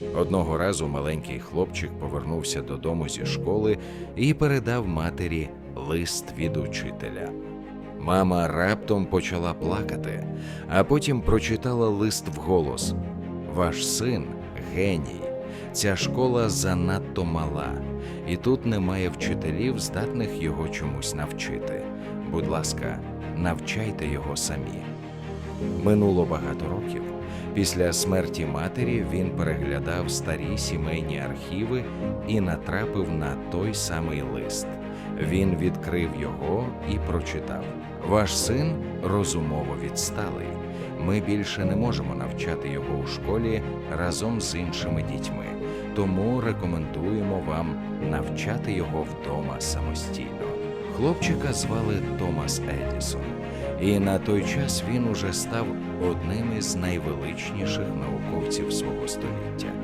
Одного разу маленький хлопчик повернувся додому зі школи і передав матері лист від учителя. Мама раптом почала плакати, а потім прочитала лист вголос: Ваш син геній. Ця школа занадто мала, і тут немає вчителів, здатних його чомусь навчити. Будь ласка, навчайте його самі. Минуло багато років. Після смерті матері він переглядав старі сімейні архіви і натрапив на той самий лист. Він відкрив його і прочитав: Ваш син розумово відсталий. Ми більше не можемо навчати його у школі разом з іншими дітьми, тому рекомендуємо вам навчати його вдома самостійно. Хлопчика звали Томас Едісон, і на той час він уже став одним із найвеличніших науковців свого століття.